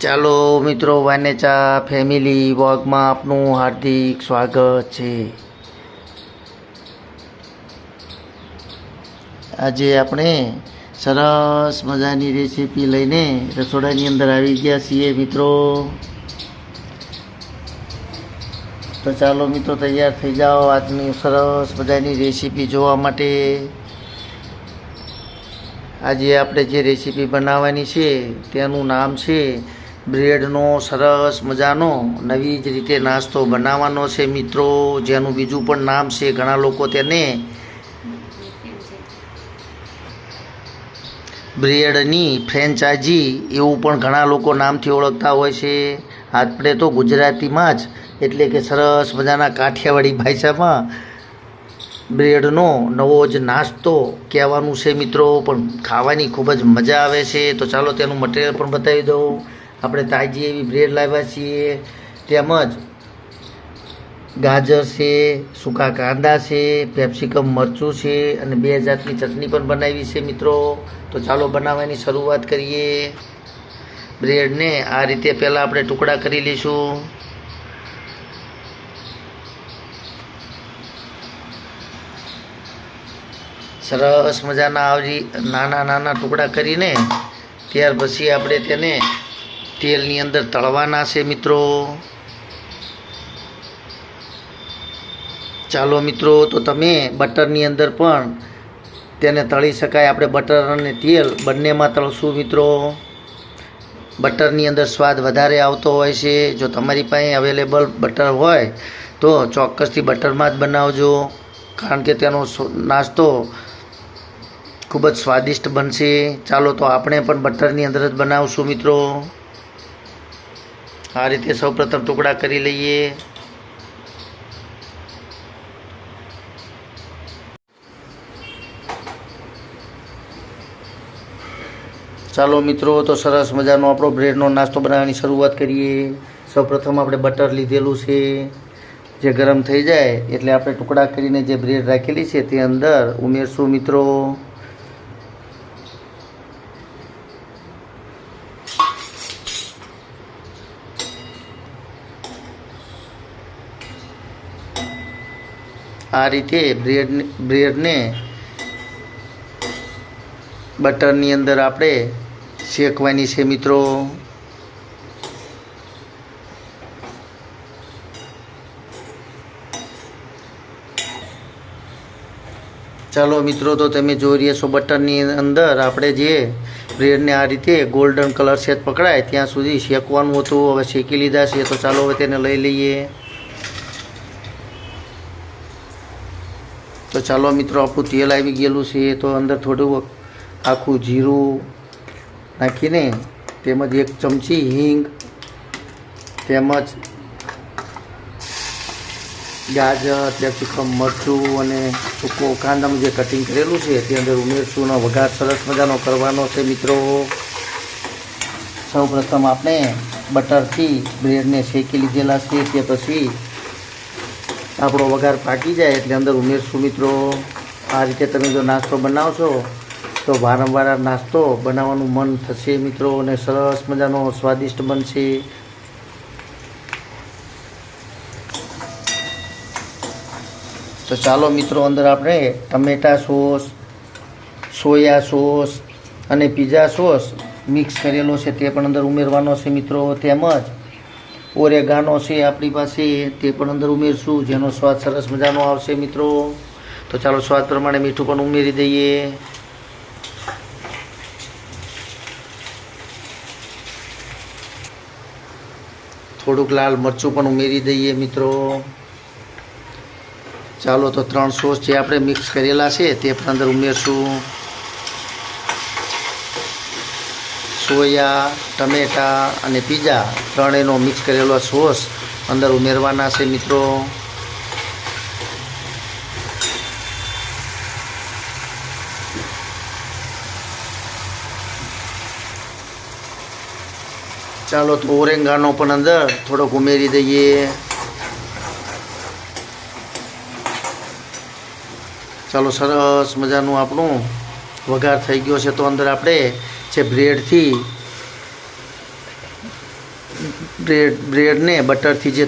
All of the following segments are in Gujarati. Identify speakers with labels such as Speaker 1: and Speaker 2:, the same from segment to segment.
Speaker 1: ચાલો મિત્રો, વાનેચા ફેમિલી વોગમાં આપનું હાર્દિક સ્વાગત છે. આજે આપણે સરસ મજાની રેસીપી લઈને રસોડાની અંદર આવી ગયા છીએ મિત્રો. તો ચાલો મિત્રો, તૈયાર થઈ જાઓ આજની સરસ મજાની રેસીપી જોવા માટે. આજે આપણે જે રેસીપી બનાવવાની છે, તેનું નામ છે બ્રેડનો સરસ મજાનો નવી જ રીતે નાસ્તો બનાવવાનો છે મિત્રો. જેનું બીજું પણ નામ છે, ઘણા લોકો તેને બ્રેડની ફ્રેન્ચાઇઝી એવું પણ ઘણા લોકો નામથી ઓળખતા હોય છે. આપણે તો ગુજરાતીમાં જ, એટલે કે સરસ મજાના કાઠિયાવાડી ભાષામાં બ્રેડનો નવો જ નાસ્તો કહેવાનું છે મિત્રો. પણ ખાવાની ખૂબ જ મજા આવે છે. તો ચાલો તેનું મટીરિયલ પણ બતાવી દઉં. આપણે તાજી એવી બ્રેડ લાવ્યા છીએ, તેમજ ગાજર છે, સૂકા કાંદા છે, પેપ્સિકમ મરચું છે અને બે જાતની ચટણી પણ બનાવી છે મિત્રો. તો ચાલો બનાવવાની શરૂઆત કરીએ. બ્રેડને આ રીતે પહેલાં આપણે ટુકડા કરી લઈશું. સરસ મજાના આવી નાના નાના ટુકડા કરીને ત્યાર પછી આપણે તેને તેલની અંદર તળવાના છે મિત્રો. ચાલો મિત્રો, તો તમે બટરની અંદર પણ તેને તળી શકાય. આપણે બટર અને તેલ બંનેમાં તળશું મિત્રો. બટરની અંદર સ્વાદ વધારે આવતો હોય છે. જો તમારી પાસે અવેલેબલ બટર હોય, તો ચોક્કસથી બટરમાં જ બનાવજો. કારણ કે તેનો નાસ્તો ખૂબ જ સ્વાદિષ્ટ બનશે. ચાલો, તો આપણે પણ બટરની અંદર જ બનાવશું મિત્રો. આ રીતે સૌપ્રથમ ટુકડા કરી લઈએ. ચાલો મિત્રો, તો સરસ મજાનો આપણો બ્રેડનો નાસ્તો બનાવવાની શરૂઆત કરીએ. સૌપ્રથમ આપણે બટર લીધેલું છે. જે ગરમ થઈ જાય એટલે આપણે ટુકડા કરીને જે બ્રેડ રાખેલી છે તે અંદર ઉમેરશું મિત્રો. આ રીતે બ્રેડ બ્રેડને બટરની અંદર આપણે શેકવાની છે મિત્રો. ચાલો મિત્રો, તો તમે જોઈ રહ્યા છો બટરની અંદર આપણે જે બ્રેડને આ રીતે ગોલ્ડન કલર સેટ પકડાય ત્યાં સુધી શેકવાનું હતું. હવે શેકી લીધા છે, તો ચાલો હવે તેને લઈ લઈએ. તો ચાલો મિત્રો આપણું તેલ આવી ગયેલું છે, તો અંદર થોડું આખું જીરું નાખીને તેમજ એક ચમચી હિંગ, તેમજ ગાજર કેપ્સિકમ મરચું અને સૂકો કાંદાનું જે કટિંગ કરેલું છે, તે અંદર ઉમેરશું અને વઘાર સરસ મજાનો કરવાનો છે મિત્રો. સૌ પ્રથમ આપણે બટરથી બ્રેડને શેકી લીધેલા છે, તે પછી આપણો વઘાર પાકી જાય એટલે અંદર ઉમેરશું મિત્રો? આ રીતે તમે જો નાસ્તો બનાવશો, તો વારંવાર આ નાસ્તો બનાવવાનું મન થશે મિત્રો અને સરસ મજાનો સ્વાદિષ્ટ બનશે. તો ચાલો મિત્રો, અંદર આપણે ટમેટા સોસ, સોયા સોસ અને પીઝા સોસ મિક્સ કરેલો છે, તે પણ અંદર ઉમેરવાનો છે મિત્રો. તેમજ ઓરેગાનો છે આપણી પાસે, તે પણ અંદર ઉમેરશું, જેનો સ્વાદ સરસ મજાનો આવશે મિત્રો. તો ચાલો સ્વાદ પ્રમાણે મીઠું પણ ઉમેરી દઈએ. થોડુંક લાલ મરચું પણ ઉમેરી દઈએ મિત્રો. ચાલો તો ત્રણ સોસ જે આપણે મિક્સ કરેલા છે, તે પણ અંદર ઉમેરશું. સોયા, ટમેટા અને પીઝા ત્રણેયનો મિક્સ કરેલો સોસ અંદર ઉમેરવાના છે મિત્રો. ચાલો તો ઓરેંગાનો પણ અંદર થોડોક ઉમેરી દઈએ. ચાલો સરસ મજાનું આપણું વઘાર થઈ ગયો છે તો અંદર આપણે જે બ્રેડથી, બ્રેડ, બ્રેડને બટરથી જે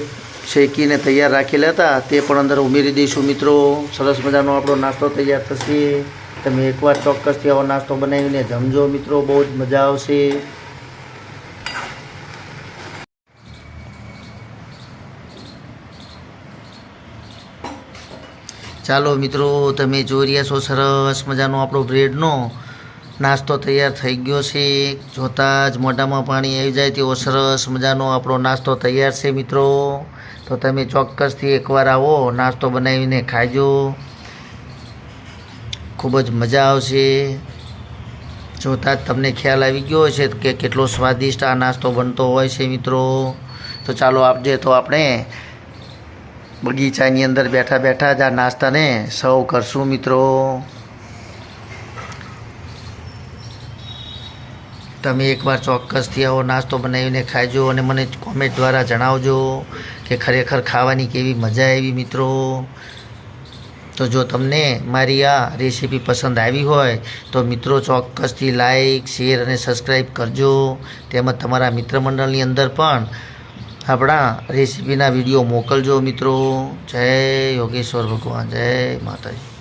Speaker 1: શેકીને તૈયાર રાખેલા હતા, તે પણ અંદર ઉમેરી દઈશું મિત્રો. સરસ મજાનો આપણો નાસ્તો તૈયાર થશે. તમે એકવાર ચોક્કસથી આવો નાસ્તો બનાવીને જમજો મિત્રો, બહુ જ મજા આવશે. ચાલો મિત્રો, તમે જોઈ રહ્યા છો સરસ મજાનો આપણો બ્રેડનો. નાસ્તો તૈયાર થઈ ગયો છે. જોતાં જ મોઢામાં પાણી આવી જાય તેવો સરસ મજાનો આપણો નાસ્તો તૈયાર છે મિત્રો. તો તમે ચોક્કસથી એકવાર આવો, નાસ્તો બનાવીને ખાજો. ખૂબ જ મજા આવશે. જોતાં જ તમને ખ્યાલ આવી ગયો હશે કે કેટલો સ્વાદિષ્ટ આ નાસ્તો બનતો હોય છે મિત્રો. તો ચાલો આપજે તો આપણે બગીચાની અંદર બેઠા બેઠા જ આ નાસ્તાને સર્વ કરશું મિત્રો. તમે એકવાર ચોક્કસથી આવો, નાસ્તો બનાવીને ખાજો અને મને કોમેન્ટ દ્વારા જણાવજો કે ખરેખર ખાવાની કેવી મજા આવી મિત્રો. તો જો તમને મારી આ રેસીપી પસંદ આવી હોય, તો મિત્રો ચોક્કસથી લાઈક શેર અને સબસ્ક્રાઈબ કરજો. તેમજ તમારા મિત્રમંડળની અંદર પણ આપણા રેસીપીના વીડિયો મોકલજો મિત્રો. જય યોગેશ્વર ભગવાન, જય માતાજી.